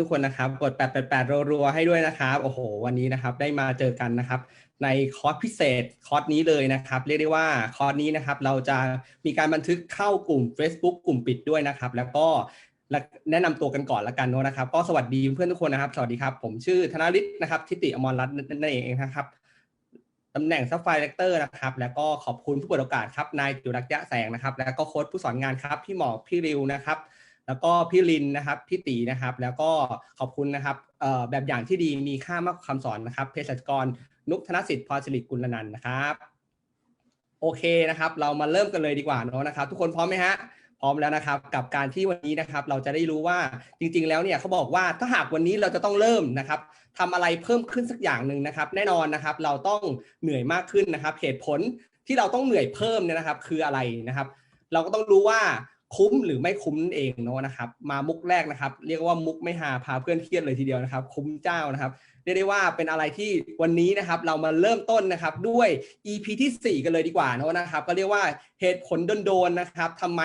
ทุกคนนะครับกด 888 รัวๆให้ด้วยนะครับโอ้โห วันนี้นะครับได้มาเจอกันนะครับ ในคอร์สพิเศษคอร์สนี้เลยนะครับ เรียกได้ว่าคอร์สนี้นะครับ เราจะมีการบันทึกเข้ากลุ่ม Facebook กลุ่มปิดด้วยนะครับ แล้วก็แนะนำตัวกันก่อนละกันเนาะนะครับ ก็สวัสดีเพื่อนทุกคนนะครับ สวัสดีครับ ผมชื่อธนฤทธิ์นะครับ ทิติอมรรัตน์นั่นเองนะครับตำแหน่งซัฟไฟเลกเตอร์นะครับ แล้วก็ขอบคุณผู้เปิดโอกาสครับนายจุรักยะแสงนะครับ แล้วก็โค้ชผู้สอนงานครับพี่หมอพี่ริวนะครับ แล้วก็พี่ลินนะครับพี่ตีนะครับ แล้วก็ขอบคุณนะครับแบบอย่างที่ดีมีค่ามากคำสอนนะครับเภสัชกรนุกธนสิทธิ์พรสิริกุลนันท์นะครับโอเคนะครับ เรามาเริ่มกันเลยดีกว่าเนาะนะครับ ทุกคนพร้อมไหมฮะพร้อมแล้วนะครับ กับการที่วันนี้นะครับ เราจะได้รู้ว่าจริง ๆ แล้วเนี่ยเขาบอกว่าถ้าหากวันนี้เราจะต้องเริ่มนะครับทำอะไรเพิ่มขึ้นสักอย่างหนึ่งนะครับ แน่นอนนะครับ เราต้องเหนื่อยมากขึ้นนะครับ เหตุผลที่เราต้องเหนื่อยเพิ่มเนี่ยนะครับ คืออะไรนะครับ เราก็ต้องรู้ว่า คุ้มหรือไม่คุ้มนั่นเองเนาะนะครับ มามุกแรกนะครับ เรียกว่ามุกไม่หาพาเพื่อนเครียดเลยทีเดียวนะครับ คุ้มเจ้านะครับเรียกได้ว่าเป็นอะไรที่วันนี้นะครับเรามาเริ่มต้นนะครับด้วย EP ที่ 4 กันเลยดีกว่าเนาะนะครับ ก็เรียกว่าเหตุผลโดนๆนะครับทำไม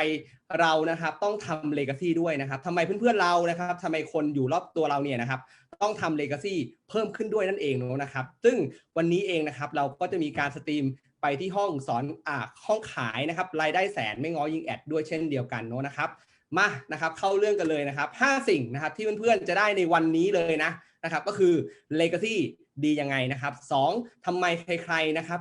เรานะครับต้องทำเลกาซีด้วยนะครับทำไมเพื่อนๆเรานะครับทำไมคนอยู่รอบตัวเราเนี่ยนะครับต้องทำเลกาซีเพิ่มขึ้นด้วยนั่นเองเนาะนะครับ ซึ่งวันนี้เองนะครับเราก็จะมีการสตรีม ไปที่ห้องสอนอ่าห้องขายนะครับรายได้แสนไม่ง้อยิงแอดด้วยเช่นเดียวกันเนาะนะครับมานะครับเข้าเรื่องกันเลยนะครับ 5 สิ่งนะครับที่เพื่อนๆจะได้ในวันนี้เลยนะนะครับก็คือ Legacy ดียังไงนะครับ 2. ทำไมใครๆนะครับ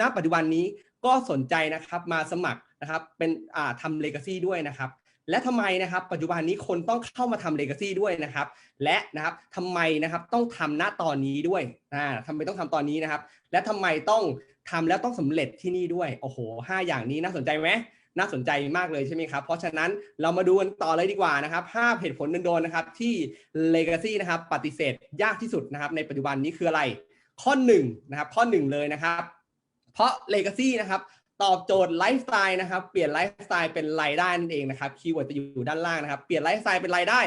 ณปัจจุบันนี้ก็สนใจนะครับมาสมัครนะครับเป็นอ่าทำ Legacy ด้วยนะครับ และทำไมนะครับปัจจุบันนี้คนต้องเข้ามาทำ Legacy ด้วยนะครับ และนะครับทำไมนะครับต้องทำณตอนนี้ด้วยอ่าทำไมต้องทำตอนนี้นะครับ และทำไมต้องทำแล้วต้องสำเร็จที่นี่ด้วยโอ้โหห้าอย่างนี้น่าสนใจไหมน่าสนใจมากเลยใช่ไหมครับ เพราะฉะนั้นเรามาดูกันต่อเลยดีกว่านะครับห้าเหตุผลโดนๆนะครับที่ Legacy นะครับปฏิเสธยากที่สุดนะครับในปัจจุบันนี้คืออะไร ข้อ1นะครับข้อ 1 เลยนะครับ เพราะ Legacy นะครับ ตอบโจทย์ไลฟ์สไตล์นะครับ เปลี่ยนไลฟ์สไตล์เป็นรายได้นั่นเองนะครับคีย์เวิร์ดจะอยู่ด้านล่างนะครับ เปลี่ยนไลฟ์สไตล์เป็นรายได้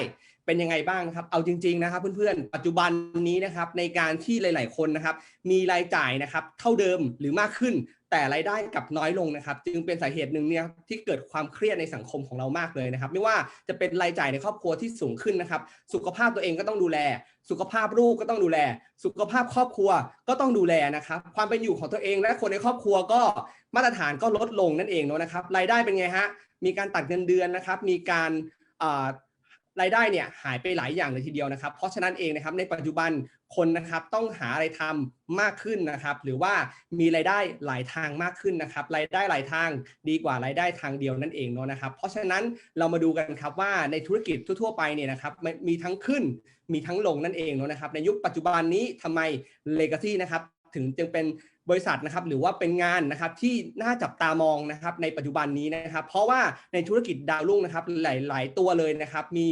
เป็นยังไงบ้างครับ เอาจริง ๆ นะครับเพื่อนๆ ปัจจุบันนี้นะครับในการที่หลาย ๆ คนนะครับมีรายจ่ายนะครับเท่าเดิมหรือมากขึ้น แต่รายได้กลับน้อยลงนะครับ จึงเป็นสาเหตุหนึ่งเนี่ยที่เกิดความเครียดในสังคมของเรามากเลยนะครับ ไม่ว่าจะเป็นรายจ่ายในครอบครัวที่สูงขึ้นนะครับ สุขภาพตัวเองก็ต้องดูแล สุขภาพลูกก็ต้องดูแล สุขภาพครอบครัวก็ต้องดูแลนะครับ ความเป็นอยู่ของตัวเองและคนในครอบครัวก็มาตรฐานก็ลดลงนั่นเองเนาะนะครับ รายได้เป็นไงฮะมีการตัดเงินเดือนนะครับ มีการรายได้เนี่ยหายไปหลายอย่างเลยทีเดียวนะครับ เพราะฉะนั้นเองนะครับในปัจจุบัน คนนะครับต้องหาอะไรทำมากขึ้นนะครับ หรือว่ามีรายได้หลายทางมากขึ้นนะครับรายได้หลายทางดีกว่ารายได้ทางเดียวนั่นเองเนาะนะครับ เพราะฉะนั้นเรามาดูกันครับว่าในธุรกิจทั่วๆไปเนี่ยนะครับมีทั้งขึ้นมีทั้งลงนั่นเองเนาะนะครับ ในยุคปัจจุบันนี้ทำไม Legacy นะครับถึงจึงเป็นบริษัทนะครับหรือว่าเป็นงานนะครับที่น่าจับตามองนะครับในปัจจุบันนี้นะครับ เพราะว่าในธุรกิจดาวรุ่งนะครับหลาย ๆ ตัวเลยนะครับมี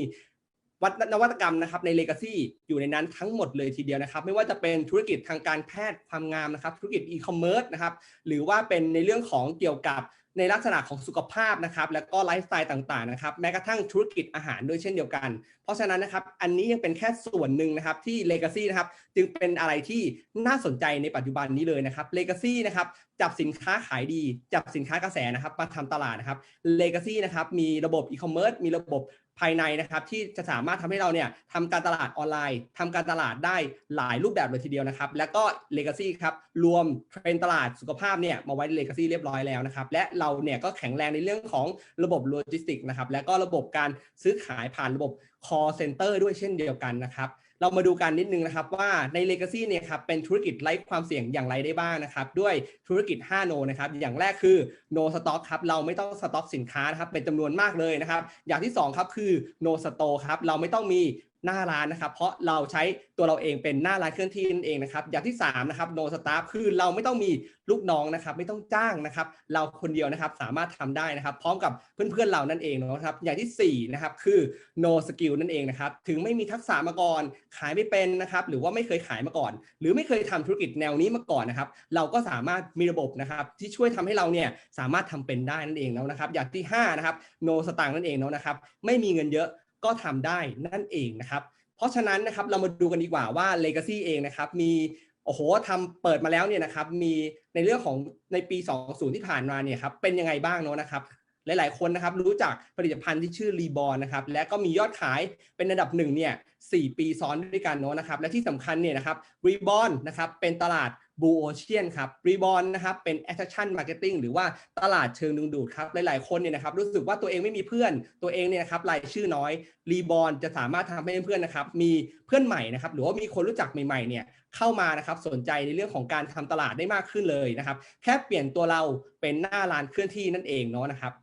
วัฒนวัตกรรมนะครับในเลกาซีอยู่ในนั้นทั้งหมดเลยทีเดียวนะครับ ไม่ว่าจะเป็นธุรกิจทางการแพทย์ความงามนะครับธุรกิจอีคอมเมิร์ซนะครับหรือว่าเป็นในเรื่องของเกี่ยวกับในลักษณะของสุขภาพนะครับ และก็ไลฟ์สไตล์ต่างๆนะครับแม้กระทั่งธุรกิจอาหารด้วยเช่นเดียวกัน เพราะฉะนั้นนะครับอันนี้ยังเป็นแค่ส่วนหนึ่งนะครับที่ Legacy นะครับจึงเป็นอะไรที่น่าสนใจในปัจจุบันนี้เลยนะครับ Legacy นะครับจับสินค้าขายดี จับสินค้ากระแสนะครับมาทำตลาดนะครับ Legacy นะครับมีระบบอีคอมเมิร์ซมีระบบ ภายในนะครับที่จะสามารถทำให้เราเนี่ยทำการตลาดออนไลน์ทำการตลาดได้หลายรูปแบบเลยทีเดียวนะครับ แล้วก็ Legacy ครับรวมเทรนตลาดสุขภาพเนี่ยมาไว้ใน Legacy เรียบร้อยแล้วนะครับ และเราเนี่ยก็แข็งแรงในเรื่องของระบบโลจิสติกนะครับและก็ระบบการซื้อขายผ่านระบบ call center ด้วยเช่นเดียวกันนะครับ เรามาดูกันนิดนึงนะครับว่าใน Legacy เนี่ยครับเป็นธุรกิจไร้ความเสี่ยงอย่างไรได้บ้างนะครับ ด้วยธุรกิจ 5 โนนะครับ อย่างแรกคือ no stock ครับเราไม่ต้องสต็อกสินค้านะครับเป็นจำนวนมากเลยนะครับ อย่างที่ 2 ครับคือ no store ครับเราไม่ต้องมี หน้าร้านนะครับ เพราะเราใช้ตัวเราเองเป็นหน้าร้านเคลื่อนที่นั่นเองนะครับ อย่างที่3นะครับ no staff คือเราไม่ต้องมีลูกน้องนะครับ ไม่ต้องจ้างนะครับ เราคนเดียวนะครับสามารถทำได้นะครับ พร้อมกับเพื่อนๆเรานั่นเองนะครับ อย่างที่4นะครับคือ no skill นั่นเองนะครับ ถึงไม่มีทักษะมาก่อน ขายไม่เป็นนะครับ หรือว่าไม่เคยขายมาก่อน หรือไม่เคยทำธุรกิจแนวนี้มาก่อนนะครับ เราก็สามารถมีระบบนะครับที่ช่วยทำให้เราเนี่ยสามารถทำเป็นได้นั่นเองแล้วนะครับ อย่างที่5นะครับ no สตางค์นั่นเองแล้วนะครับ ไม่มีเงินเยอะ ก็ทำได้นั่นเองนะครับ เพราะฉะนั้นนะครับเรามาดูกันดีกว่าว่า Legacy เองนะครับมีโอ้โหทำเปิดมาแล้วเนี่ยนะครับมีในเรื่องของในปี 20 ที่ผ่านมาเนี่ยครับเป็นยังไงบ้างเนาะนะครับหลาย ๆ คนนะครับรู้จักผลิตภัณฑ์ที่ชื่อรีบอลนะครับและก็มียอดขายเป็นอันดับหนึ่งเนี่ย4ปีซ้อนด้วยกันเนาะนะครับและที่สำคัญเนี่ยนะครับรีบอนนะครับเป็นตลาด บูโอเชียนครับรีบอนนะครับเป็น attraction marketing หรือว่าตลาดเชิงดึงดูดครับหลายๆคนเนี่ยนะครับรู้สึกว่าตัวเองไม่มีเพื่อนตัวเองเนี่ยนะครับรายชื่อน้อยรีบอนจะสามารถทำให้เพื่อนนะครับมีเพื่อนใหม่นะครับหรือว่ามีคนรู้จักใหม่ๆเนี่ยเข้ามานะครับสนใจในเรื่องของการทำตลาดได้มากขึ้นเลยนะครับแค่เปลี่ยนตัวเราเป็นหน้าร้านเคลื่อนที่นั่นเองเนาะนะครับ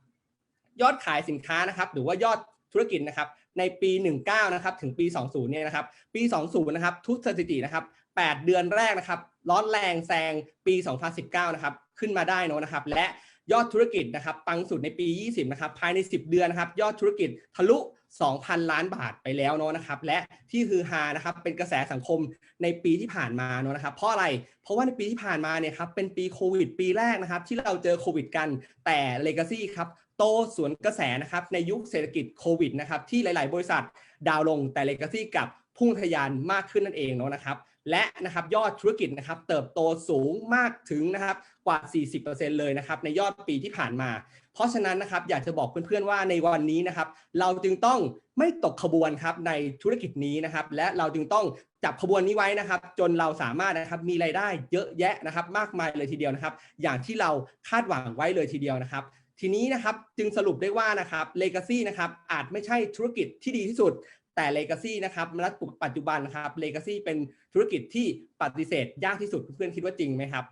ยอดขายสินค้านะครับหรือว่ายอดธุรกิจนะครับในปี 19 นะครับ ถึงปี 20 เนี่ยนะครับ ปี 20 นะครับ ทุกสถิตินะครับ 8 เดือนแรกนะครับร้อนแรงแซงปี 2019 นะครับขึ้นมาได้เนอะนะครับ และยอดธุรกิจนะครับปังสุดในปี 20 นะครับ ภายใน 10 เดือนนะครับ ยอดธุรกิจทะลุ 2,000 ล้านบาทไปแล้วเนอะนะครับ และที่คือฮานะครับเป็นกระแสสังคมในปีที่ผ่านมาเนอะนะครับ เพราะอะไร เพราะว่าในปีที่ผ่านมาเนี่ยครับเป็นปีโควิดปีแรกนะครับ ที่เราเจอโควิดกันแต่ Legacy ครับโตสวนกระแสนะครับในยุคเศรษฐกิจโควิดนะครับที่หลาย ๆ บริษัทดาวลงแต่ Legacy กับพุ่งทะยานมากขึ้นนั่นเองเนาะนะครับ และนะครับยอดธุรกิจนะครับเติบโตสูงมากถึงนะครับกว่า 40%เลยนะครับในยอดปีที่ผ่านมา เพราะฉะนั้นนะครับอยากจะบอกเพื่อนๆว่าในวันนี้นะครับเราจึงต้องไม่ตกขบวนครับในธุรกิจนี้นะครับและเราจึงต้องจับขบวนนี้ไว้นะครับ จนเราสามารถนะครับมีรายได้เยอะแยะนะครับมากมายเลยทีเดียวนะครับ อย่างที่เราคาดหวังไว้เลยทีเดียวนะครับทีนี้นะครับจึงสรุปได้ว่านะครับ Legacy นะครับอาจไม่ใช่ธุรกิจที่ดีที่สุด แต่ Legacy นะครับณปัจจุบันนะครับ Legacy เป็นธุรกิจที่ปฏิเสธยากที่สุดเพื่อนคิดว่าจริงไหมครับ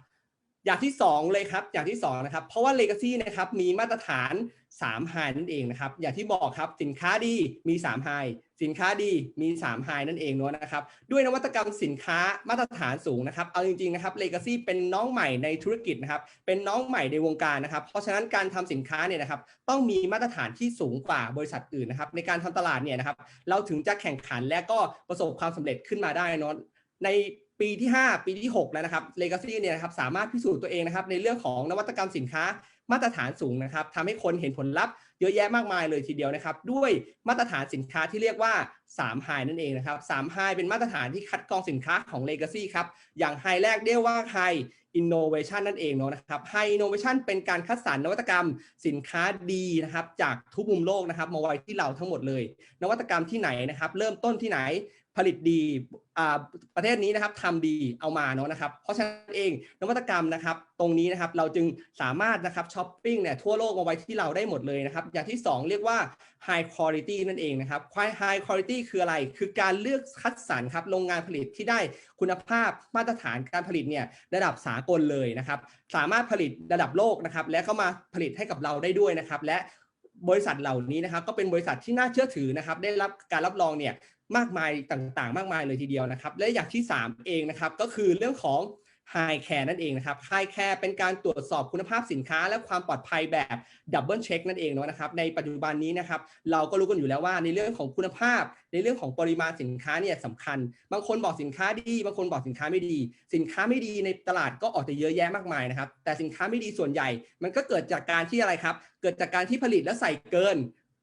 อย่างที่ 2 เลยครับ อย่างที่ 2 นะครับ เพราะว่า Legacy นะครับมีมาตรฐาน3 High นั่นเองนะครับ อย่างที่บอกครับสินค้าดีมี3 High สินค้าดีมี3 High นั่นเองเนอะนะครับ ด้วยนวัตกรรมสินค้ามาตรฐานสูงนะครับ เอาจริงๆนะครับ Legacy เป็นน้องใหม่ในธุรกิจนะครับ เป็นน้องใหม่ในวงการนะครับ เพราะฉะนั้นการทำสินค้าเนี่ยนะครับ ต้องมีมาตรฐานที่สูงกว่าบริษัทอื่นนะครับ ในการทำตลาดเนี่ยนะครับ เราถึงจะแข่งขันและก็ประสบความสำเร็จขึ้นมาได้เนอะใน ปีที่ 5 ปีที่ 6 แล้วนะครับ Legacy เนี่ยนะครับสามารถพิสูจน์ตัวเองนะครับในเรื่องของนวัตกรรมสินค้ามาตรฐานสูงนะครับทำให้คนเห็นผลลัพธ์เยอะแยะมากมายเลยทีเดียวนะครับ ด้วยมาตรฐานสินค้าที่เรียกว่า3 High นั่นเองนะครับ3 High เป็นมาตรฐานที่คัดกรองสินค้าของ Legacy ครับ อย่าง High แรกเรียกว่า High Innovation นั่นเองเนาะนะครับ High Innovation เป็นการคัดสรรนวัตกรรมสินค้าดีนะครับ จากทุกมุมโลกนะครับมาไว้ที่เราทั้งหมดเลย นวัตกรรมที่ไหนนะครับ เริ่มต้นที่ไหน ผลิตดีประเทศนี้นะครับทำดีเอามาเนาะนะครับ เพราะฉะนั้นเองนวัตกรรมนะครับ ตรงนี้นะครับเราจึงสามารถนะครับช้อปปิ้งเนี่ยทั่วโลกมาไว้ที่เราได้หมดเลยนะครับ อย่างที่ 2 เรียกว่า high quality นั่นเองนะครับ high quality คืออะไร คือการเลือกคัดสรรครับโรงงานผลิตที่ได้คุณภาพมาตรฐานการผลิตเนี่ยระดับสากลเลยนะครับ สามารถผลิตระดับโลกนะครับ และก็มาผลิตให้กับเราได้ด้วยนะครับ และบริษัทเหล่านี้นะครับก็เป็นบริษัทที่น่าเชื่อถือนะครับ ได้รับการรับรองเนี่ย มากมายต่างๆ มากมายเลยทีเดียวนะครับ และอย่างที่ 3 เองนะครับ ก็คือเรื่องของ High Care นั่นเองนะครับ High Care เป็นการตรวจสอบคุณภาพสินค้า และความปลอดภัยแบบดับเบิลเช็คนั่นเองเนาะนะครับ ในปัจจุบันนี้นะครับ เราก็รู้กันอยู่แล้วว่าในเรื่องของคุณภาพ ในเรื่องของปริมาณสินค้าเนี่ยสำคัญ บางคนบอกสินค้าดี บางคนบอกสินค้าไม่ดี สินค้าไม่ดีในตลาดก็ออกจะเยอะแยะมากมายนะครับ แต่สินค้าไม่ดีส่วนใหญ่ มันก็เกิดจากการที่อะไรครับ เกิดจากการที่ผลิตและใส่เกิน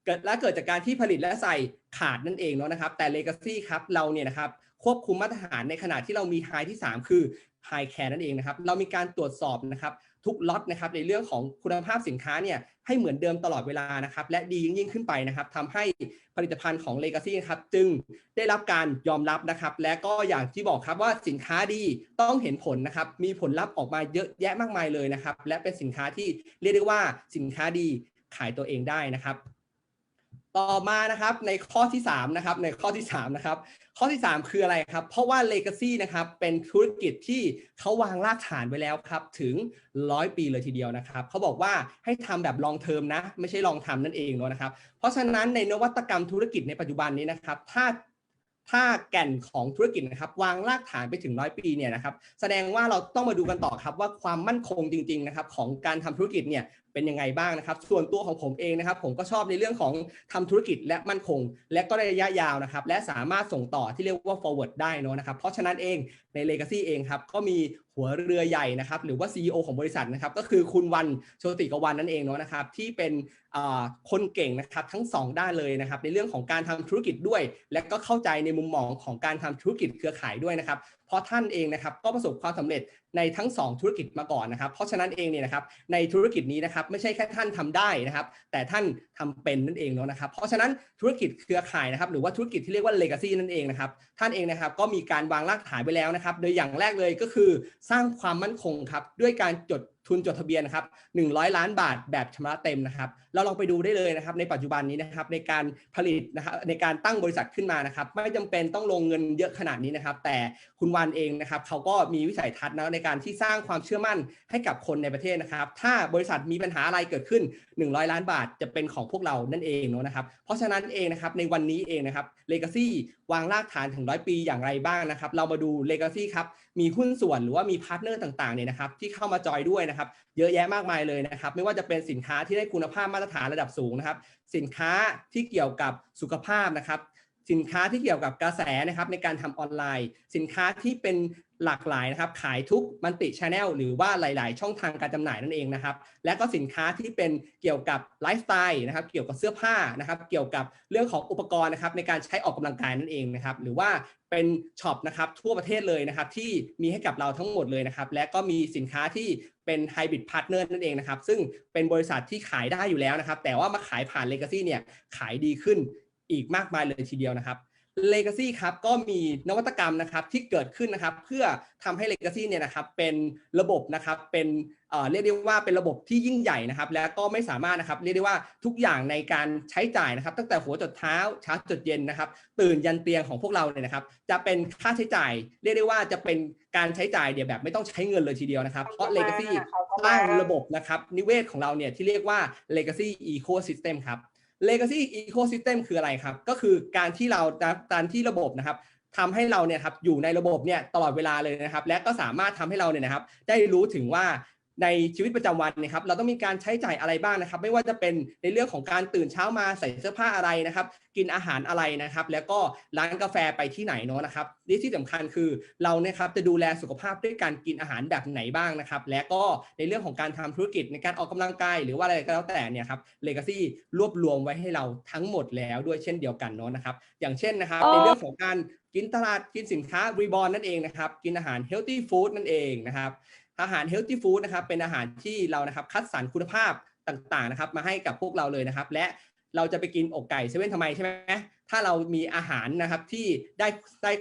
เกิดและเกิดจากการที่ผลิตและใส่ขาดนั่นเองเนาะนะครับ แต่ Legacy ครับเราเนี่ยนะครับควบคุมมาตรฐานในขณะที่เรามี High ที่ 3 คือ High Care นั่นเองนะครับเรามีการตรวจสอบนะครับทุกล็อตนะครับในเรื่องของคุณภาพสินค้าเนี่ยให้เหมือนเดิมตลอดเวลานะครับและดียิ่งขึ้นไปนะครับทำให้ผลิตภัณฑ์ของ Legacy ครับจึงได้รับการยอมรับนะครับ และก็อย่างที่บอกครับว่าสินค้าดีต้องเห็นผลนะครับมีผลลัพธ์ออกมาเยอะแยะมากมายเลยนะครับและเป็นสินค้าที่เรียกได้ว่าสินค้าดีขายตัวเองได้นะครับ ต่อมานะครับในข้อที่3นะครับในข้อที่3นะครับข้อที่ 3 คืออะไรครับ เพราะว่า Legacy นะครับเป็นธุรกิจที่เขาวางรากฐานไว้แล้วครับถึง 100 ปีเลยทีเดียวนะครับเขาบอกว่าให้ทำแบบลองเทอมนะ ไม่ใช่ลองทำนั่นเองเนาะนะครับ เพราะฉะนั้นในนวัตกรรมธุรกิจในปัจจุบันนี้นะครับถ้าถ้าแก่นของธุรกิจนะครับวางรากฐานไปถึงร้อยปีเนี่ยนะครับแสดงว่าเราต้องมาดูกันต่อครับว่าความมั่นคงจริงๆนะครับของการทำธุรกิจเนี่ย เป็นยังไงบ้างนะครับ ส่วนตัวของผมเองนะครับ ผมก็ชอบในเรื่องของทำธุรกิจและมั่นคง และก็ระยะยาวนะครับ และสามารถส่งต่อที่เรียกว่า forward ได้เนอะนะครับ เพราะฉะนั้นเองใน Legacy เองครับก็มีหัวเรือใหญ่นะครับ หรือว่า CEO ของบริษัทนะครับ ก็คือคุณวันโชติกวันนั่นเองเนาะนะครับ ที่เป็นคนเก่งนะครับทั้ง 2 ด้านเลยนะครับ ในเรื่องของการทำธุรกิจด้วย และก็เข้าใจในมุมมองของการทำธุรกิจเครือข่ายด้วยนะครับ เพราะท่านเองนะครับก็ประสบความสำเร็จ ในทั้ง 2 ธุรกิจมาก่อนนะครับ เพราะฉะนั้นเองเนี่ยนะครับในธุรกิจนี้นะครับไม่ใช่แค่ท่านทำได้นะครับ แต่ท่านทำเป็นนั่นเองเนาะนะครับ เพราะฉะนั้นธุรกิจเครือข่ายนะครับ หรือว่าธุรกิจที่เรียกว่า legacy นั่นเองนะครับ ท่านเองนะครับก็มีการวางรากฐานไปแล้วนะครับ โดยอย่างแรกเลยก็คือสร้างความมั่นคงครับด้วยการจดทุนจดทะเบียนนะครับ100 ล้านบาทแบบชำระเต็มนะครับ เราลองไปดูได้เลยนะครับ ในปัจจุบันนี้นะครับในการผลิตนะครับในการตั้งบริษัทขึ้นมานะครับ ไม่จำเป็นต้องลงเงินเยอะขนาดนี้นะครับ แต่คุณวันเองนะครับเขาก็มีวิสัยทัศน์นะในการที่สร้างความเชื่อมั่นให้กับคนในประเทศนะครับ ถ้าบริษัทมีปัญหาอะไรเกิดขึ้น 100 ล้านบาทจะเป็นของพวกเรานั่นเองเนาะนะครับ เพราะฉะนั้นเองนะครับในวันนี้เองนะครับ Legacy วางรากฐานถึงร้อยปีอย่างไรบ้างนะครับ เรามาดู Legacy ครับมีหุ้นส่วนหรือว่ามีพาร์ทเนอร์ต่างๆเนี่ยนะครับที่เข้ามาจอยด้วยนะครับเยอะแยะมากมายเลยนะครับ ไม่ว่าจะเป็นสินค้าที่ได้คุณภาพมาตรฐานระดับสูงนะครับ สินค้าที่เกี่ยวกับสุขภาพนะครับ สินค้าที่เกี่ยวกับกระแสนะครับในการทำออนไลน์ สินค้าที่เป็นหลากหลายนะครับ ขายทุกมันติชแนลหรือว่าหลาย ๆ ช่องทางการจำหน่ายนั่นเองนะครับ และก็สินค้าที่เป็นเกี่ยวกับไลฟ์สไตล์นะครับ เกี่ยวกับเสื้อผ้านะครับ เกี่ยวกับเรื่องของอุปกรณ์นะครับ ในการใช้ออกกำลังกายนั่นเองนะครับ หรือว่าเป็นช็อปนะครับทั่วประเทศเลยนะครับ ที่มีให้กับเราทั้งหมดเลยนะครับ และก็มีสินค้าที่เป็นไฮบริดพาร์ทเนอร์นั่นเองนะครับ ซึ่งเป็นบริษัทที่ขายได้อยู่แล้วนะครับ แต่ว่ามาขายผ่าน Legacy เนี่ยขายดีขึ้น อีกมากมายเลยทีเดียวนะครับ Legacy ครับก็มีนวัตกรรมนะครับที่เกิดขึ้นนะครับ เพื่อทำให้ Legacy เนี่ยนะครับเป็นระบบนะครับเป็นเอ่อเรียกได้ว่าเป็นระบบที่ยิ่งใหญ่นะครับ และก็ไม่สามารถนะครับเรียกได้ว่าทุกอย่างในการใช้จ่ายนะครับ ตั้งแต่หัวจดเท้าเช้าจดเย็นนะครับ ตื่นยันเตียงของพวกเราเนี่ยนะครับ จะเป็นค่าใช้จ่าย เรียกได้ว่าจะเป็นการใช้จ่ายเดี๋ยวแบบไม่ต้องใช้เงินเลยทีเดียวนะครับ เพราะ Legacy สร้างระบบนะครับนิเวศของเราเนี่ยที่เรียกว่า Legacy Ecosystem ครับ Legacy Ecosystem คืออะไรครับ ก็คือการที่เราการที่ระบบนะครับทำให้เราเนี่ยครับอยู่ในระบบเนี่ยตลอดเวลาเลยนะครับ และก็สามารถทำให้เราเนี่ยนะครับ ได้รู้ถึงว่า ในชีวิตประจำวันนะครับ เราต้องมีการใช้จ่ายอะไรบ้างนะครับ ไม่ว่าจะเป็นในเรื่องของการตื่นเช้ามาใส่เสื้อผ้าอะไรนะครับ กินอาหารอะไรนะครับ แล้วก็ร้านกาแฟไปที่ไหนเนาะนะครับนี่ที่สำคัญคือเราเนี่ยครับจะดูแลสุขภาพด้วยการกินอาหารแบบไหนบ้างนะครับ และก็ในเรื่องของการทำธุรกิจในการออกกำลังกาย หรือว่าอะไรก็แล้วแต่เนี่ยครับ Legacy รวบรวมไว้ให้เราทั้งหมดแล้วด้วยเช่นเดียวกันเนาะนะครับ อย่างเช่นนะครับในเรื่องของการกินตลาดกินสินค้ารีบอลนั่นเองนะครับ กินอาหาร healthy food นั่นเองนะครับ อาหาร healthy food นะครับเป็นอาหารที่เรานะครับคัดสรรคุณภาพต่างๆนะครับมาให้กับพวกเราเลยนะครับ และเราจะไปกินอกไก่เซเว่นทำไมใช่ไหมถ้าเรามีอาหารนะครับที่ได้ได้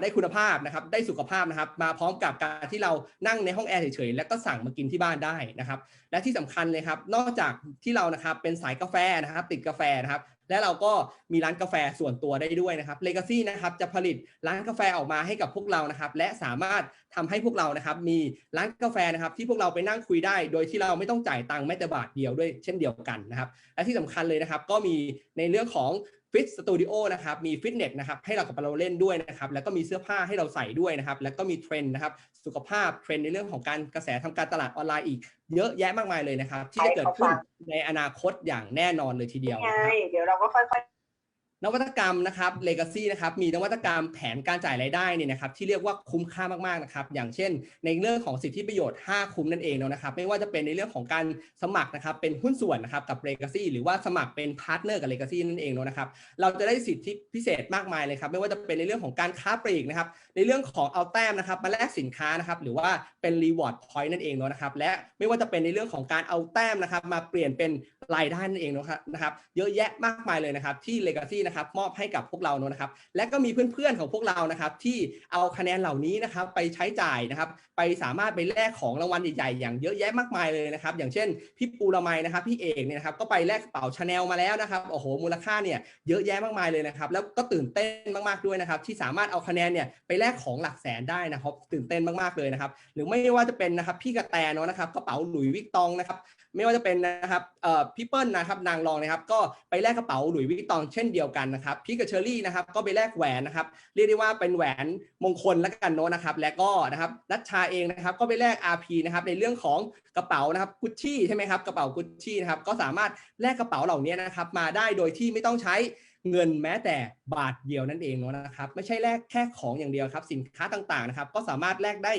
ได้คุณภาพนะครับ ได้สุขภาพนะครับ มาพร้อมกับการที่เรานั่งในห้องแอร์เฉยๆแล้วก็สั่งมากินที่บ้านได้นะครับ และที่สำคัญเลยครับ นอกจากที่เรานะครับเป็นสายกาแฟนะครับ ติดกาแฟนะครับ และเราก็มีร้านกาแฟส่วนตัวได้ด้วยนะครับ Legacy นะครับจะผลิตร้านกาแฟออกมาให้กับพวกเรานะครับ และสามารถทำให้พวกเรานะครับ มีร้านกาแฟนะครับ ที่พวกเราไปนั่งคุยได้ โดยที่เราไม่ต้องจ่ายตังค์แม้แต่บาทเดียวด้วยเช่นเดียวกันนะครับ และที่สำคัญเลยนะครับ ก็มีในเรื่องของ ฟิตสตูดิโอนะครับมีฟิตเนสนะครับให้เรากับเราเล่นด้วยนะครับแล้วก็มีเสื้อผ้าให้เราใส่ด้วยนะครับแล้วก็มีเทรนด์นะครับสุขภาพเทรนด์ในเรื่องของการกระแสทำการตลาดออนไลน์อีก เยอะแยะมากมายเลยนะครับ ที่จะเกิดขึ้นในอนาคตอย่างแน่นอนเลยทีเดียวไงเดี๋ยวเราก็ค่อย นวัตกรรมนะครับ Legacy นะครับมีนวัตกรรมแผนการจ่ายรายได้เนี่ยนะครับที่เรียกว่าคุ้มค่ามากๆนะครับอย่างเช่น ในเรื่องของสิทธิประโยชน์ 5 คุ้มนั่นเองเนอะนะครับไม่ว่าจะเป็นในเรื่องของการสมัครนะครับเป็นหุ้นส่วนนะครับกับ Legacy หรือว่าสมัครเป็นพาร์ทเนอร์กับ Legacy นั่นเองเนอะนะครับเราจะได้สิทธิพิเศษมากมายเลยครับไม่ว่าจะเป็นในเรื่องของการค้าปลีกนะครับในเรื่องของเอาแต้มนะครับมาแลกสินค้านะครับหรือว่าเป็น reward point นั่นเองเนอะนะครับและไม่ว่าจะเป็นในเรื่องของการเอาแต้มนะครับมาเปลี่ยนเป็นรายได้นั่นเองเนะครับนะครับเยอะแยะมากมายเลยนะครับที่ Legacy นะครับมอบให้กับพวกเราเนอะนะครับ และก็มีเพื่อนๆของพวกเรานะครับที่เอาคะแนนเหล่านี้นะครับไปใช้จ่ายนะครับ ไปสามารถไปแลกของรางวัลใหญ่ๆอย่างเยอะแยะมากมายเลยนะครับ อย่างเช่นพี่ปูละไมนะครับพี่เอกเนี่ยนะครับก็ไปแลกกระเป๋าชาแนลมาแล้วนะครับโอ้โหมูลค่าเนี่ยเยอะแยะมากมายเลยนะครับ แล้วก็ตื่นเต้นมากๆด้วยนะครับ ที่สามารถเอาคะแนนเนี่ยไปแลกของหลักแสนได้นะครับ ตื่นเต้นมากๆเลยนะครับ หรือไม่ว่าจะเป็นนะครับพี่กระแตเนาะนะครับกระเป๋าหลุยวิกตองนะครับ ไม่ว่าจะเป็นนะครับพี่เปิ้ลนะครับนางรองนะครับก็ไปแลกกระเป๋าหลุยวิกตองเช่นเดียวกันนะครับพี่กับเชอรี่นะครับก็ไปแลกแหวนนะครับเรียกได้ว่าเป็นแหวนมงคลและกันโนนะครับและก็นะครับนัชชาเองนะครับก็ไปแลก RP นะครับในเรื่องของกระเป๋านะครับกุชชี่ใช่ไหมครับกระเป๋ากุชชี่นะครับก็สามารถแลกกระเป๋าเหล่านี้นะครับมาได้โดยที่ไม่ต้องใช้ เงินแม้แต่บาทเดียวนั่นเองเนาะนะครับ ไม่ใช่แลกแค่ของอย่างเดียวครับ สินค้าต่างๆนะครับ ก็สามารถแลกได้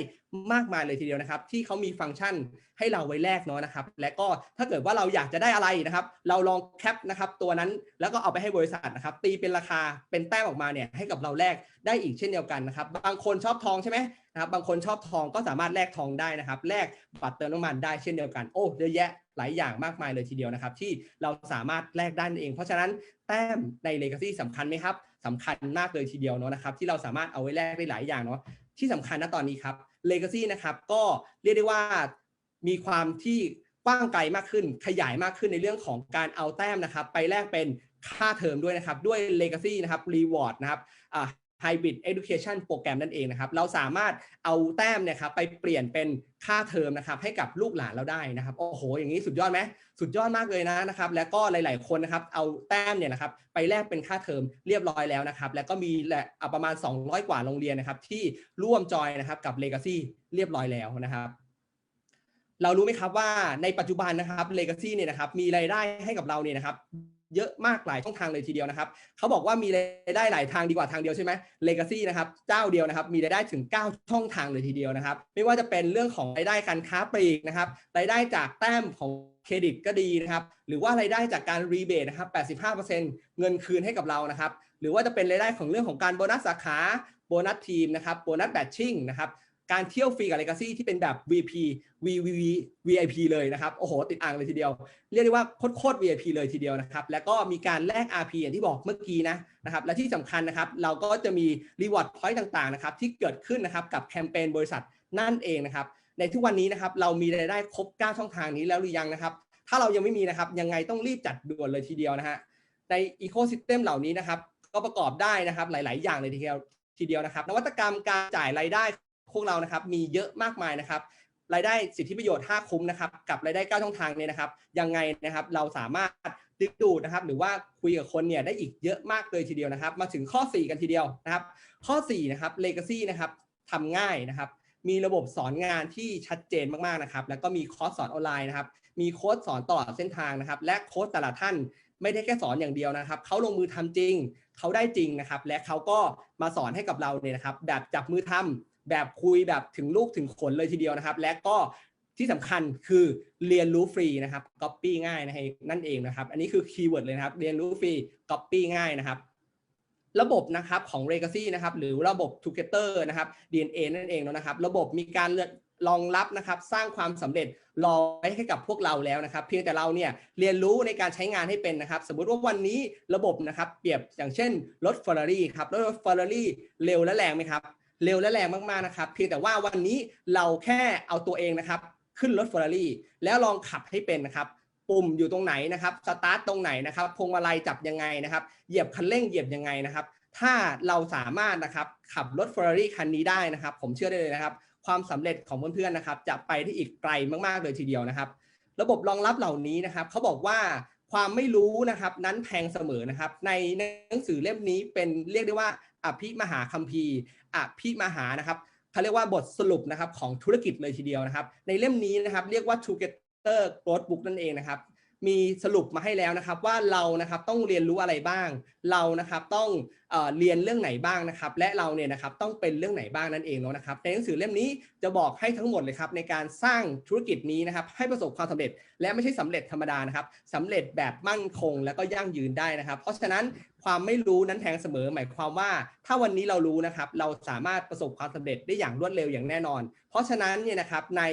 มากมายเลยทีเดียวนะครับ ที่เขามีฟังก์ชันให้เราไว้แลกเนาะนะครับ และก็ถ้าเกิดว่าเราอยากจะได้อะไรนะครับ เราลองแคปนะครับตัวนั้นแล้วก็เอาไปให้บริษัทนะครับ ตีเป็นราคาเป็นแต้มออกมาเนี่ยให้กับเราแลกได้อีกเช่นเดียวกันนะครับ บางคนชอบทองใช่ไหมนะครับบางคนชอบทองก็สามารถแลกทองได้นะครับแลกบัตรเติมน้ำมันได้เช่นเดียวกันโอ้เยอะแยะ หลายอย่างมากมายเลยทีเดียวนะครับ ที่เราสามารถแลกได้นั่นเอง เพราะฉะนั้นแต้มใน Legacy สำคัญไหมครับสำคัญมากเลยทีเดียวเนาะนะครับที่เราสามารถเอาไว้แลกได้หลายอย่างเนาะที่สำคัญนะตอนนี้ครับ Legacy นะครับก็เรียกได้ว่ามีความที่กว้างไกลมากขึ้นขยายมากขึ้นในเรื่องของการเอาแต้มนะครับ ไปแลกเป็นค่าเทอมด้วยนะครับ ด้วย Legacy นะครับ Reward นะครับ Hybrid Education Program นั่นเองนะครับ เราสามารถเอาแต้มเนี่ยครับไปเปลี่ยนเป็นค่าเทอมนะครับให้กับลูกหลานเราได้นะครับ โอ้โห อย่างนี้สุดยอดไหมสุดยอดมากเลยนะนะครับ แล้วก็หลาย ๆ คนนะครับเอาแต้มเนี่ยนะครับไปแลกเป็นค่าเทอมเรียบร้อยแล้วนะครับ แล้วก็มีแหละอะประมาณ 200 กว่าโรงเรียนนะครับที่ร่วมจอยนะครับกับ Legacy เรียบร้อยแล้วนะครับเรารู้ไหมครับว่าในปัจจุบันนะครับ Legacy เนี่ยนะครับมีรายได้ให้กับเราเนี่ยนะครับ เยอะมากหลายช่องทางเลยทีเดียวนะครับเขาบอกว่ามีรายได้หลายทางดีกว่าทางเดียวใช่ไหม Legacy นะครับเจ้าเดียวนะครับมีรายได้ถึง 9 ช่องทางเลยทีเดียวนะครับ ไม่ว่าจะเป็นเรื่องของรายได้การค้าปลีกนะครับรายได้จากแต้มของเครดิตก็ดีนะครับ หรือว่ารายได้จากการรีเบทนะครับ 85%เงินคืนให้กับเรานะครับ หรือว่าจะเป็นรายได้ของเรื่องของการโบนัสสาขา โบนัสทีมนะครับ โบนัสแบทชิ่งนะครับ การเที่ยวฟรีกับ Legacy ที่เป็นแบบ VP VVV VIP เลยนะครับโอ้โหติดอ่างเลยทีเดียว เรียกได้ว่าโคตร VIP เลยทีเดียวนะครับ แล้วก็มีการแลก RP อย่างที่บอกเมื่อกี้นะนะครับและที่สำคัญนะครับ เราก็จะมี Reward Point ต่างๆนะครับที่เกิดขึ้นนะครับกับแคมเปญบริษัทนั่นเองนะครับ ในทุกวันนี้นะครับเรามีรายได้ครบ 9 ช่องทางนี้แล้วหรือยังนะครับ ถ้าเรายังไม่มีนะครับยังไงต้องรีบจัดด่วนเลยทีเดียวนะฮะในอีโค y ิสเต็มเหล่านี้นะครับก็ประกอบได้นะครับหลาย ๆ อย่างเลยทีเดียวทีเดียวนะครับ นวัตกรรมการจ่ายรายได้ พวกเรานะครับมีเยอะมากมายนะครับรายได้สิทธิประโยชน์ 5 คุ้มนะครับกับรายได้9ช่องทางเนี่ยนะครับยังไงนะครับเราสามารถดึงดูดนะครับหรือว่าคุยกับคนเนี่ยได้อีกเยอะมากเลยทีเดียวนะครับ มาถึงข้อ 4 กันทีเดียวนะครับข้อ4นะครับ Legacy นะครับทำง่ายนะครับ มีระบบสอนงานที่ชัดเจนมากๆนะครับ แล้วก็มีคอร์สสอนออนไลน์นะครับ มีโค้ดสอนตลอดเส้นทางนะครับ และโค้ดแต่ละท่านไม่ได้แค่สอนอย่างเดียวนะครับ เขาลงมือทำจริง เขาได้จริงนะครับ และเขาก็มาสอนให้กับเราเนี่ยนะครับ แบบจับมือทำ แบบคุยแบบถึงลูกถึงขนเลยทีเดียวนะครับ และก็ที่สำคัญคือเรียนรู้ฟรีนะครับก๊อปปี้ง่ายนะนั่นเองนะครับ อันนี้คือคีย์เวิร์ดเลยนะครับ เรียนรู้ฟรีก๊อปปี้ง่ายนะครับ ระบบนะครับของ Legacy นะครับหรือระบบ Together นะครับ DNA นั่นเองนะครับ ระบบมีการรองรับนะครับ สร้างความสำเร็จรอไว้ให้กับพวกเราแล้วนะครับ เพียงแต่เราเนี่ยเรียนรู้ในการใช้งานให้เป็นนะครับ สมมุติว่าวันนี้ระบบนะครับ เปรียบอย่างเช่นรถ Ferrari ครับรถ Ferrari เร็วและแรงไหมครับ เร็วและแรงมากๆนะครับ เพียงแต่ว่าวันนี้เราแค่เอาตัวเองนะครับ ขึ้นรถ Ferrari แล้วลองขับให้เป็นนะครับ ปุ่มอยู่ตรงไหนนะครับสตาร์ทตรงไหนนะครับพวงมาลัยจับยังไงนะครับ เหยียบคันเร่งเหยียบยังไงนะครับ ถ้าเราสามารถนะครับขับรถ Ferrari คันนี้ได้นะครับ ผมเชื่อได้เลยนะครับ ความสำเร็จของเพื่อนๆนะครับ จะไปที่อีกไกลมากๆเลยทีเดียวนะครับ ระบบรองรับเหล่านี้นะครับเขาบอกว่า ความไม่รู้นะครับนั้นแพงเสมอนะครับ ในหนังสือเล่มนี้เป็นเรียกได้ว่าอภิมหาคัมภีร์อภิมหานะครับเขาเรียกว่าบทสรุปนะครับของธุรกิจเลยทีเดียวนะครับ ในเล่มนี้นะครับเรียกว่า Together Growth Book นั่นเองนะครับ มีสรุปมาให้แล้วนะครับ ว่าเรานะครับต้องเรียนรู้อะไรบ้าง เรานะครับต้องเออเรียนเรื่องไหนบ้างนะครับ และเราเนี่ยนะครับต้องเป็นเรื่องไหนบ้างนั่นเองเนาะนะครับ ในหนังสือเล่มนี้จะบอกให้ทั้งหมดเลยครับในการสร้างธุรกิจนี้นะครับ ให้ประสบความสำเร็จ และไม่ใช่สำเร็จธรรมดานะครับสำเร็จแบบมั่นคง และก็ยั่งยืนได้นะครับ เพราะฉะนั้นความไม่รู้นั้นแพงเสมอหมายความว่า ถ้าวันนี้เรารู้นะครับ เราสามารถประสบความสำเร็จได้อย่างรวดเร็วอย่างแน่นอน เพราะฉะนั้นเนี่ยนะครับใน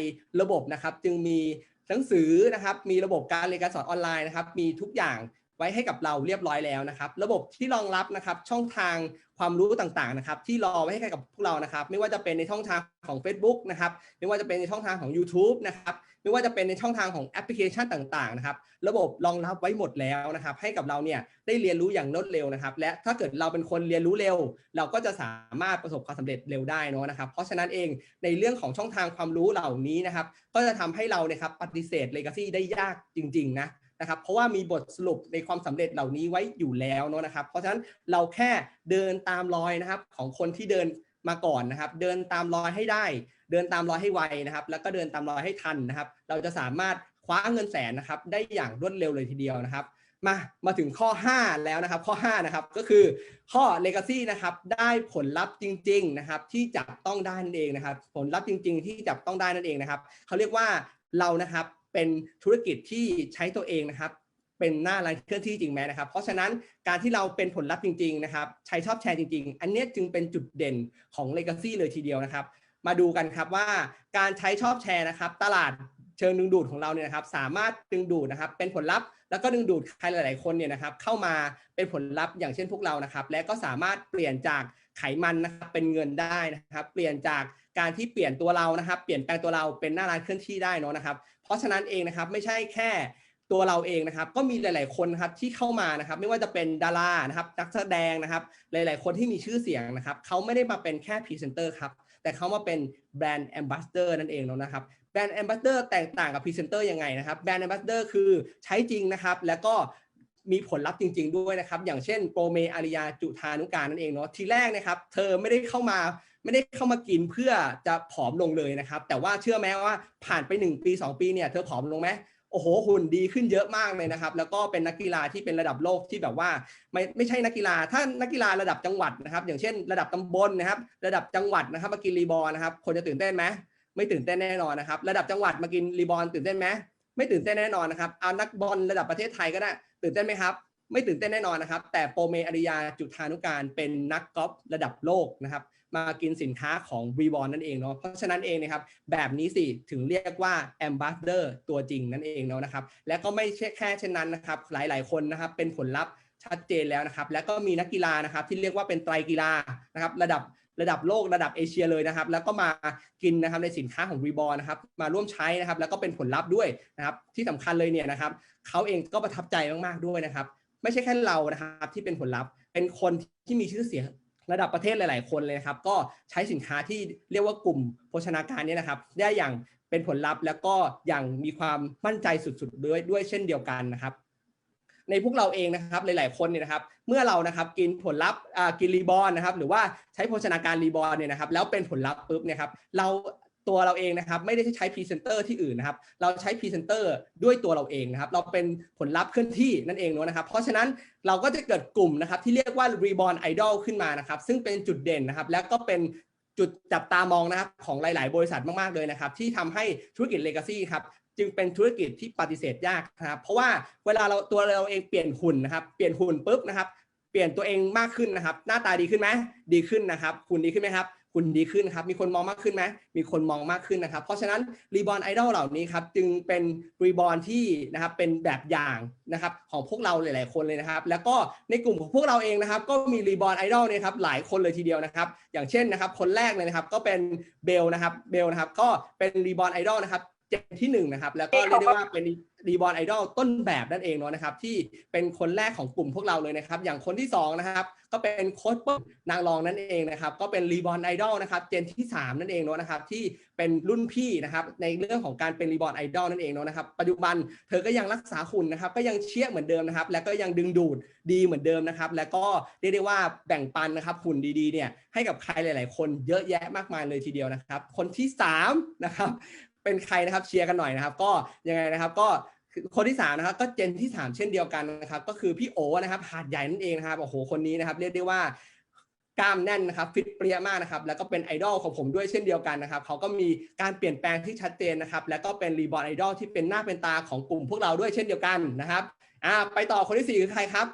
ระบบนะครับจึงมี หนังสือนะครับ มีระบบการเรียนการสอนออนไลน์นะครับ มีทุกอย่างไว้ให้กับเราเรียบร้อยแล้วนะครับ ระบบที่รองรับนะครับช่องทางความรู้ต่างๆนะครับ ที่รอไว้ให้กับพวกเรานะครับ ไม่ว่าจะเป็นในช่องทางของ Facebook นะครับ ไม่ว่าจะเป็นในช่องทางของ YouTube นะครับ ไม่ว่าจะเป็นในช่องทางของแอปพลิเคชันต่างๆนะครับระบบรองรับไว้หมดแล้วนะครับ ให้กับเราเนี่ยได้เรียนรู้อย่างรวดเร็วนะครับ และถ้าเกิดเราเป็นคนเรียนรู้เร็ว เราก็จะสามารถประสบความสำเร็จเร็วได้เนะนะครับ เพราะฉะนั้นเองในเรื่องของช่องทางความรู้เหล่านี้นะครับ ก็จะทำให้เราเนี่ยครับปฏิเสธ Legacy ได้ยากจริง ๆ นะนะครับเพราะว่ามีบทสรุปในความสำเร็จเหล่านี้ไว้อยู่แล้วเนอะนะครับ เพราะฉะนั้นเราแค่เดินตามรอยนะครับของคนที่เดินมาก่อนนะครับ เดินตามรอยให้ได้ เดินตามรอยให้ไวนะครับ แล้วก็เดินตามรอยให้ทันนะครับ เราจะสามารถคว้าเงินแสนนะครับ ได้อย่างรวดเร็วเลยทีเดียวนะครับ มามาถึงข้อ 5 แล้วนะครับ ข้อ5นะครับก็คือข้อ legacy นะครับ ได้ผลลัพธ์จริง ๆนะครับ ที่จับต้องได้นั่นเองนะครับ ผลลัพธ์จริง ๆ ที่จับต้องได้นั่นเองนะครับเขาเรียกว่าเรานะครับเป็นธุรกิจที่ใช้ตัวเองนะครับเป็นหน้าร้านเคลื่อนที่จริงไหมนะครับ เพราะฉะนั้นการที่เราเป็นผลลัพธ์จริง ๆ นะครับ ใช้ชอบแชร์จริง ๆ อันนี้จึงเป็นจุดเด่นของ legacy เลยทีเดียวนะครับ มาดูกันครับว่าการใช้ชอบแชร์นะครับ ตลาดเชิงดึงดูดของเราเนี่ยนะครับ สามารถดึงดูดนะครับ เป็นผลลัพธ์แล้วก็ดึงดูดใครหลาย ๆ คนเนี่ยนะครับ เข้ามาเป็นผลลัพธ์อย่างเช่นพวกเรานะครับ และก็สามารถเปลี่ยนจากไขมันนะครับเป็นเงินได้นะครับ เปลี่ยนจากการที่เปลี่ยนตัวเรานะครับ เปลี่ยนแปลงตัวเราเป็นหน้าร้านเคลื่อนที่ได้เนอะนะครับ เพราะฉะนั้นเองนะครับไม่ใช่แค่ตัวเราเองนะครับ ก็มีหลาย ๆ คนครับที่เข้ามานะครับ ไม่ว่าจะเป็นดารานะครับนักแสดงนะครับ หลาย ๆ คนที่มีชื่อเสียงนะครับเขาไม่ได้มาเป็นแค่พรีเซนเตอร์ครับ แต่เขามาเป็นแบรนด์แอมบาสเดอร์นั่นเองเนอะนะครับแบรนด์แอมบาสเดอร์แตกต่างกับพรีเซนเตอร์ยังไงนะครับแบรนด์แอมบาสเดอร์คือใช้จริงนะครับ แล้วก็มีผลลัพธ์จริง ๆ ด้วยนะครับ อย่างเช่นโปรเมอาริยาจุธานุการนั่นเองเนาะทีแรกนะครับเธอไม่ได้เข้ามาไม่ได้เข้ามากินเพื่อจะผอมลงเลยนะครับ แต่ว่าเชื่อไหมว่าผ่านไป 1 ปี 2 ปีเนี่ยเธอผอมลงไหม อ้โหหุ่นดีขึ้นเยอะมากเลยนะครับ แล้วก็เป็นนักกีฬาที่เป็นระดับโลกที่แบบว่าไม่ไม่ใช่นักกีฬาถ้านักกีฬาระดับจังหวัดนะครับ อย่างเช่น ระดับตำบลนะครับ ระดับจังหวัดนะครับมากินรีบอลนะครับ คนจะตื่นเต้นไหมไม่ตื่นเต้นแน่นอนนะครับ ระดับจังหวัดมากินรีบอลตื่นเต้นไหมไม่ตื่นเต้นแน่นอนนะครับเอานักบอลระดับประเทศไทยก็ได้ตื่นเต้นไหมครับ ไม่ตื่นเต้นแน่นอนนะครับ แต่โปรเมอริยาจุธานุการเป็นนักกอล์ฟระดับโลกนะครับ มากินสินค้าของรีบอลนั่นเองเนาะเพราะฉะนั้นเองนะครับ แบบนี้สิถึงเรียกว่าแอมบาสเดอร์ตัวจริงนั่นเองเนาะนะครับ และก็ไม่ใช่แค่เช่นนั้นนะครับ หลายๆ คนนะครับเป็นผลลัพธ์ชัดเจนแล้วนะครับ และก็มีนักกีฬานะครับ ที่เรียกว่าเป็นไตรกีฬานะครับ ระดับระดับโลกระดับเอเชียเลยนะครับ แล้วก็มากินนะครับในสินค้าของรีบอลนะครับ มาร่วมใช้นะครับ แล้วก็เป็นผลลัพธ์ด้วยนะครับ ที่สำคัญเลยเนี่ยนะครับเขาเองก็ประทับใจมากๆด้วยนะครับ ไม่ใช่แค่เรานะครับที่เป็นผลลัพธ์ เป็นคนที่มีชื่อเสียงระดับประเทศหลาย ๆ คนเลยครับ ก็ใช้สินค้าที่เรียกว่ากลุ่มโภชนาการนี่ยนะครับ ได้อย่างเป็นผลลัพธ์แล้วก็อย่างมีความมั่นใจสุด ๆ ด้วยด้วยเช่นเดียวกันนะครับ ในพวกเราเองนะครับหลาย ๆ คนเนี่ยนะครับ เมื่อเรานะครับกินผลลัพธ์กินรีบอลนะครับ หรือว่าใช้โภชนาการรีบอลเนี่ยนะครับ แล้วเป็นผลลัพธ์ปุ๊บเนี่ยครับ เรา ตัวเราเองนะครับ ไม่ได้ใช้พรีเซนเตอร์ที่อื่นนะครับ เราใช้พรีเซนเตอร์ด้วยตัวเราเองนะครับ เราเป็นผลลัพธ์เคลื่อนที่นั่นเองเนอะนะครับ เพราะฉะนั้นเราก็จะเกิดกลุ่มนะครับที่เรียกว่า Reborn Idol ขึ้นมานะครับ ซึ่งเป็นจุดเด่นนะครับ แล้วก็เป็นจุดจับตามองนะครับของหลาย ๆ บริษัทมาก ๆ เลยนะครับ ที่ทำให้ธุรกิจ Legacy ครับจึงเป็นธุรกิจที่ปฏิเสธยากนะครับเพราะว่าเวลาเราตัวเราเองเปลี่ยนหุ่นนะครับ เปลี่ยนหุ่นปุ๊บนะครับ เปลี่ยนตัวเองมากขึ้นนะครับ หน้าตาดีขึ้นไหมดีขึ้นนะครับหุ่นดีขึ้นไหมครับ คุณดีขึ้นครับ มีคนมองมากขึ้นไหมมีคนมองมากขึ้นนะครับ เพราะฉะนั้นรีบอลไอดอลเหล่านี้ครับจึงเป็นรีบอลที่นะครับเป็นแบบอย่างนะครับของพวกเราหลาย ๆ คนเลยนะครับ แล้วก็ในกลุ่มของพวกเราเองนะครับ ก็มีรีบอลไอดอลเนี่ยครับหลายคนเลยทีเดียวนะครับ อย่างเช่นนะครับ คนแรกเลยนะครับก็เป็นเบลนะครับเบลนะครับก็เป็นรีบอลไอดอลนะครับ เจนที่หนึ่งนะครับ แล้วก็เรียกได้ว่าเป็นรีบอลไอดอลต้นแบบนั่นเองเนาะนะครับ ที่เป็นคนแรกของกลุ่มพวกเราเลยนะครับ อย่างคนที่สองนะครับ ก็เป็นโค้ชปุ๊บนางรองนั่นเองนะครับ ก็เป็นรีบอลไอดอลนะครับ เจนที่สามนั่นเองเนาะนะครับ ที่เป็นรุ่นพี่นะครับ ในเรื่องของการเป็นรีบอลไอดอลนั่นเองเนาะนะครับ ปัจจุบันเธอก็ยังรักษาหุ่นนะครับ ก็ยังเชี่ยเหมือนเดิมนะครับ แล้วก็ยังดึงดูดดีเหมือนเดิมนะครับ แล้วก็เรียกได้ว่าแบ่งปันนะครับหุ่นดีๆเนี่ยให้กับใครหลาย ๆ คนเยอะแยะมากมายเลยทีเดียวนะครับ คนที่สามนะครับ เป็นใครนะครับเชียร์กันหน่อยนะครับ ก็ยังไงนะครับก็คนที่3นะครับก็เจนที่ 3 เช่นเดียวกันนะครับ ก็คือพี่โอนะครับหาดใหญ่นั่นเองนะครับโอ้โหคนนี้นะครับ เรียกได้ว่ากล้ามแน่นนะครับฟิตเปรี้ยมากนะครับแล้วก็เป็นไอดอลของผมด้วยเช่นเดียวกันนะครับเขาก็มีการเปลี่ยนแปลงที่ชัดเจนนะครับ แล้วก็เป็นรีบอร์ดไอดอลที่เป็นหน้าเป็นตาของกลุ่มพวกเราด้วยเช่นเดียวกันนะครับอ่าไปต่อคนที่4คือใครครับ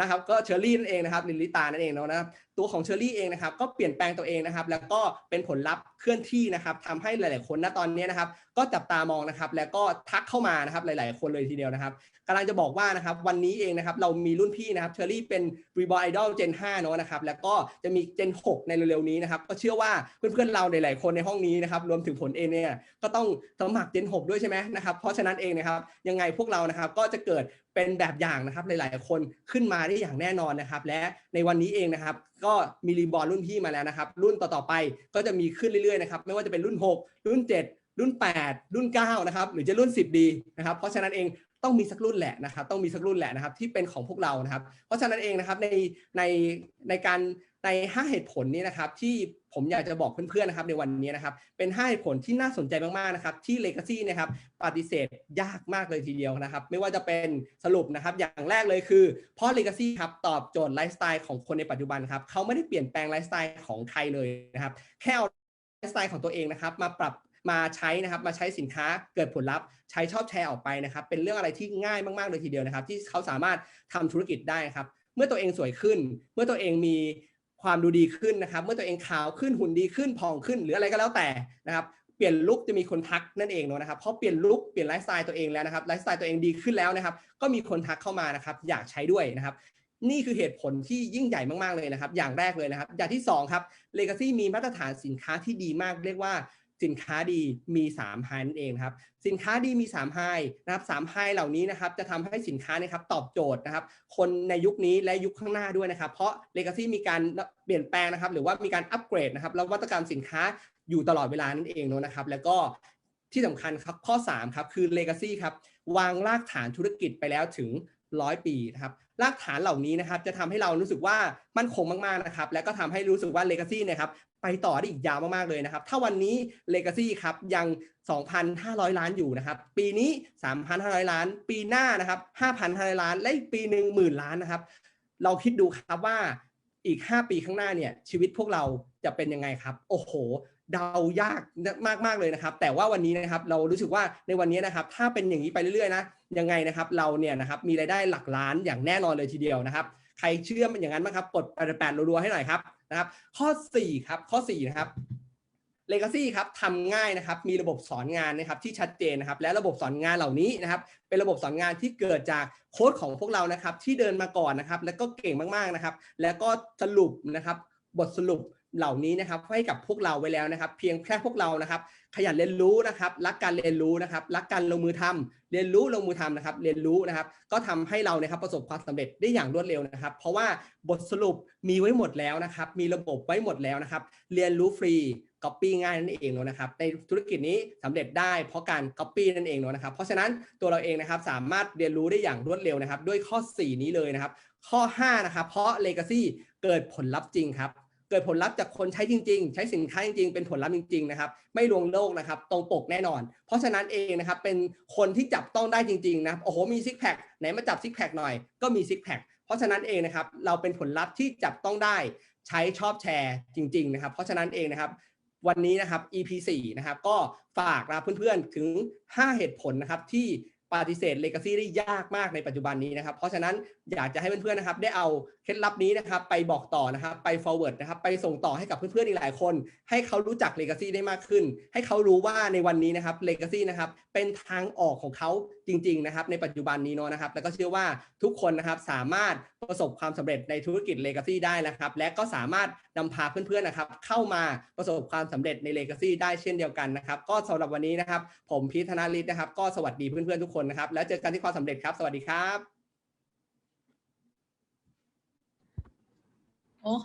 นะครับ ก็เชอรี่นั่นเองนะครับลินลิตานั่นเองนะครับ ตัวของเชอรี่เองนะครับก็เปลี่ยนแปลงตัวเองนะครับ แล้วก็เป็นผลลัพธ์เคลื่อนที่นะครับทำให้หลาย ๆ คนณตอนนี้นะครับ ก็จับตามองนะครับ แล้วก็ทักเข้ามานะครับหลาย ๆ คนเลยทีเดียวนะครับกำลังจะบอกว่านะครับวันนี้เองนะครับเรามีรุ่นพี่นะครับเชอรี่เป็นรีบอ r ไอดอลเจน5เนาะนะครับแล้วก็จะมีเจน 6 ในเร็ว ๆ นี้นะครับก็เชื่อว่าเพื่อน ๆ เราหลาย ๆ คนในห้องนี้นะครับรวมถึงผลเองเนี่ยก็ต้องสมัครเจน 6 ด้วยใช่ไหมนะครับเพราะฉะนั้นเองนะครับยังไงพวกเรานะครับก็จะเกิดเป็นแบบอย่างนะครับหลาย ๆ คนขึ้นมาได้อย่างแน่นอนนะครับ และในวันนี้เองนะครับก็มีรีบอลรุ่นพี่มาแล้วนะครับ รุ่นต่อๆไปก็จะมีขึ้นเรื่อยๆนะครับไม่ว่าจะเป็นรุ่น 6 รุ่น 7 รุ่น 8 รุ่น9นะครับหรือจะรุ่น 10 ดีนะครับเพราะฉะนั้นเองต้องมีสักรุ่นแหละนะครับต้องมีสักรุ่นแหละนะครับที่เป็นของพวกเรานะครับ เพราะฉะนั้นเองนะครับในในในการ ใน 5 เหตุผลนี้นะครับที่ผมอยากจะบอกเพื่อนๆนะครับในวันนี้นะครับเป็น5เหตุผลที่น่าสนใจมากๆนะครับที่ Legacy นะครับปฏิเสธยากมากเลยทีเดียวนะครับ ไม่ว่าจะเป็นสรุปนะครับอย่างแรกเลยคือ เพราะ Legacy ครับตอบโจทย์ไลฟ์สไตล์ของคนในปัจจุบันครับเขาไม่ได้เปลี่ยนแปลงไลฟ์สไตล์ของใครเลยนะครับแค่เอาไลฟ์สไตล์ของตัวเองนะครับมาปรับมาใช้นะครับมาใช้สินค้าเกิดผลลัพธ์ใช้ชอบแชร์ออกไปนะครับ เป็นเรื่องอะไรที่ง่ายมากๆเลยทีเดียวนะครับ ที่เขาสามารถทำธุรกิจได้ครับ เมื่อตัวเองสวยขึ้น เมื่อตัวเองมี ความดูดีขึ้นนะครับ เมื่อตัวเองขาวขึ้นหุ่นดีขึ้นผ่องขึ้น หรืออะไรก็แล้วแต่นะครับเปลี่ยนลุคจะมีคนทักนั่นเองเนาะนะครับเพราะเปลี่ยนลุคเปลี่ยนไลฟ์สไตล์ตัวเองแล้วนะครับไลฟ์สไตล์ตัวเองดีขึ้นแล้วนะครับ ก็มีคนทักเข้ามานะครับ อยากใช้ด้วยนะครับ นี่คือเหตุผลที่ยิ่งใหญ่มากๆเลยนะครับ อย่างแรกเลยนะครับ อย่างที่สองครับ Legacy มีมาตรฐานสินค้าที่ดีมาก เรียกว่า สินค้าดีมี3ไฮนั่นเองครับสินค้าดีมี3ไฮนะครับ3ไฮเหล่านี้นะครับจะทำให้สินค้านะครับตอบโจทย์นะครับ คนในยุคนี้และยุคข้างหน้าด้วยนะครับ เพราะ Legacy มีการเปลี่ยนแปลงนะครับ หรือว่ามีการอัปเกรดนะครับแล้ววัตกรรมสินค้าอยู่ตลอดเวลานั่นเองเนอะนะครับ แล้วก็ที่สำคัญครับข้อ3ครับคือ Legacy ครับวางรากฐานธุรกิจไปแล้วถึง100ปีนะครับรากฐานเหล่านี้นะครับจะทำให้เรารู้สึกว่ามั่นคงมากๆนะครับ และก็ทำให้รู้สึกว่า Legacy เนะครับ ไปต่อได้อีกยาวมากๆเลยนะครับ ถ้าวันนี้ Legacy ครับยัง 2,500 ล้านอยู่นะครับ ปีนี้ 3,500 ล้าน ปีหน้านะครับ 5,500 ล้าน และอีกปีหนึ่งหมื่นล้านนะครับ เราคิดดูครับว่าอีก 5 ปีข้างหน้าเนี่ยชีวิตพวกเราจะเป็นยังไงครับ โอ้โหเดายากมากๆเลยนะครับ แต่ว่าวันนี้นะครับเรารู้สึกว่าในวันนี้นะครับ ถ้าเป็นอย่างนี้ไปเรื่อยๆนะยังไงนะครับ เราเนี่ยนะครับมีรายได้หลักล้านอย่างแน่นอนเลยทีเดียวนะครับ ใครเชื่อมันอย่างนั้นบ้างครับกดแปดแปดรัวๆให้หน่อยครับนะครับข้อ4ครับข้อ4นะครับ Legacy ครับทำง่ายนะครับมีระบบสอนงานนะครับที่ชัดเจนนะครับ และระบบสอนงานเหล่านี้นะครับ เป็นระบบสอนงานที่เกิดจากโค้ดของพวกเรานะครับ ที่เดินมาก่อนนะครับ แล้วก็เก่งมากๆนะครับ แล้วก็สรุปนะครับบทสรุปเหล่านี้นะครับให้กับพวกเราไว้แล้วนะครับ เพียงแค่พวกเรานะครับ ขยันเรียนรู้นะครับ รักการเรียนรู้นะครับ รักการลงมือทำเรียนรู้ลงมือทำนะครับ เรียนรู้นะครับ ก็ทำให้เรานะครับประสบความสำเร็จได้อย่างรวดเร็วนะครับ เพราะว่าบทสรุปมีไว้หมดแล้วนะครับ มีระบบไว้หมดแล้วนะครับ เรียนรู้ฟรี Copy ง่ายนั่นเองเนอะนะครับ ในธุรกิจนี้สำเร็จได้เพราะการ Copy นั่นเองเนอะนะครับ เพราะฉะนั้นตัวเราเองนะครับสามารถเรียนรู้ได้อย่างรวดเร็วนะครับ ด้วยข้อ 4 นี้เลยนะครับ ข้อ 5 นะครับ เพราะ Legacy เกิดผลลัพธ์จริงครับ เกิดผลลัพธ์จากคนใช้จริง ๆ ใช้สินค้าจริงๆ เป็นผลลัพธ์จริงๆนะครับไม่ลวงโลกนะครับตรงปกแน่นอน เพราะฉะนั้นเองนะครับเป็นคนที่จับต้องได้จริงๆนะโอ้โหมีซิกแพคไหนมาจับซิกแพคหน่อยก็มีซิกแพคเพราะฉะนั้นเองนะครับเราเป็นผลลัพธ์ที่จับต้องได้ใช้ชอบแชร์จริงๆนะครับเพราะฉะนั้นเองนะครับวันนี้นะครับ EP 4นะครับก็ฝากนะเพื่อนๆถึง 5 เหตุผลนะครับที่ปฏิเสธ Legacy ได้ยากมากในปัจจุบันนี้นะครับ เพราะฉะนั้นอยากจะให้เพื่อนๆนะครับ ได้เอา เคล็ดลับนี้นะครับไปบอกต่อนะครับไป forward นะครับไปส่งต่อให้กับเพื่อนๆอีกหลายคน ให้เขารู้จัก Legacy ได้มากขึ้น ให้เขารู้ว่าในวันนี้นะครับ Legacy นะครับเป็นทางออกของเขาจริงๆนะครับในปัจจุบันนี้เนาะนะครับ แล้วก็เชื่อว่าทุกคนนะครับสามารถประสบความสำเร็จในธุรกิจ Legacy ได้นะครับ และก็สามารถนำพาเพื่อนๆนะครับเข้ามาประสบความสำเร็จใน Legacy ได้เช่นเดียวกันนะครับก็สำหรับวันนี้นะครับ ผมพีทธนาลิศนะครับ ก็สวัสดีเพื่อนๆทุกคนนะครับแล้วเจอกันที่ความสำเร็จครับ สวัสดีครับ โอ้